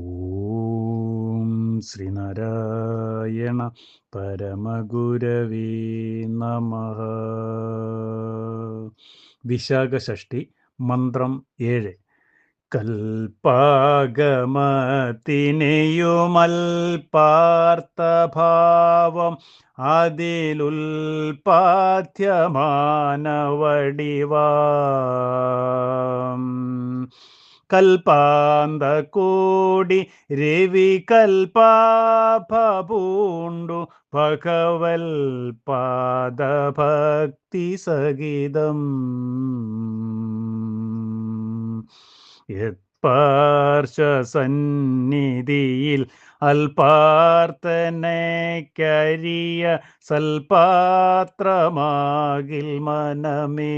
ഓം ശ്രീനാരായണ പരമഗുരവീ നമ. വിശാഖഷ്ടി മന്ത്രം ഏഴ്. കൽപ്പാഗമത്തിനെയുമൽപാർത്ഥഭാവം അതിലുൽപാദ്യമാനവടിവാം കൽപ്പാന്തകോടി രവി കൽപ്പാഭൂണ്ടു ഭഗവൽ പാദഭക്തി സഹിതം യത്പാർശ്വസന്നിധിയിൽ അൽപാർത്ഥനയ്ക്കരിയ സൽപാത്രമാകിൽ മനമേ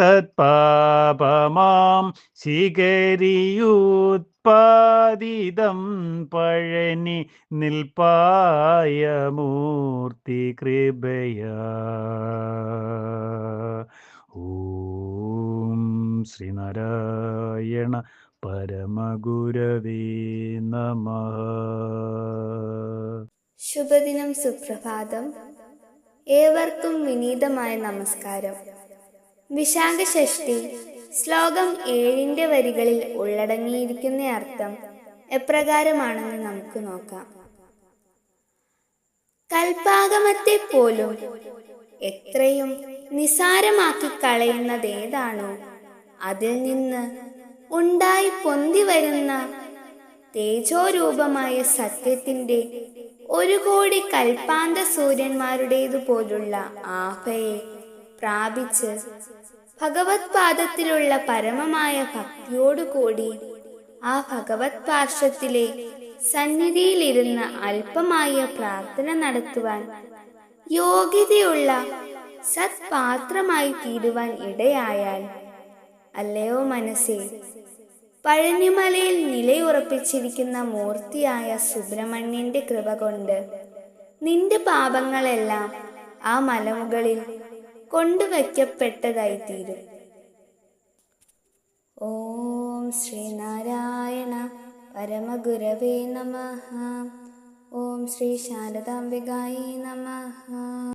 തത്പാപമാം ശിഖരിയുത്പാദിതം പഴനി നിൽപ്പായ മൂർത്തി കൃപയാ. ഓം ശ്രീനാരായണ പരമഗുരവേ നമ. ശുഭദിനം സുപ്രഭാതം. ഏവർക്കും വിനീതമായ നമസ്കാരം. വിശാഖ ഷഷ്ടി ശ്ലോകം ഏഴിന്റെ വരികളിൽ ഉള്ളടങ്ങിയിരിക്കുന്ന അർത്ഥം എപ്രകാരമാണെന്ന് നമുക്ക് നോക്കാം. കൽപ്പാകമത്തെ പോലും എത്രയും നിസാരമാക്കി കളയുന്നതേതാണോ അതിൽ നിന്ന് ഉണ്ടായി പൊന്തി വരുന്ന തേജോരൂപമായ സത്യത്തിന്റെ ഒരു കോടി കൽപ്പാന്ത സൂര്യന്മാരുടേതുപോലുള്ള ആഭയെ പ്രാപിച്ച് ഭഗവത് പാദത്തിലുള്ള പരമമായ ഭക്തിയോടുകൂടി ആ ഭഗവത് പാർശ്വത്തിലെ സന്നിധിയിലിരുന്ന് അല്പമായ പ്രാർത്ഥന നടത്തുവാൻ യോഗ്യതയുള്ള സത്പാത്രമായി തീരുവാൻ ഇടയായാൽ അല്ലയോ മനസ്സേ? പഴനിമലയിൽ നിലയുറപ്പിച്ചിരിക്കുന്ന മൂർത്തിയായ സുബ്രഹ്മണ്യന്റെ കൃപ കൊണ്ട് നിന്റെ പാപങ്ങളെല്ലാം ആ മലമുകളിൽ കൊണ്ടുവയ്ക്കപ്പെട്ടതായി തീരും ഓം ശ്രീനാരായണ പരമഗുരവേ നമ. ഓം ശ്രീ ശാരദാംബികായി നമ.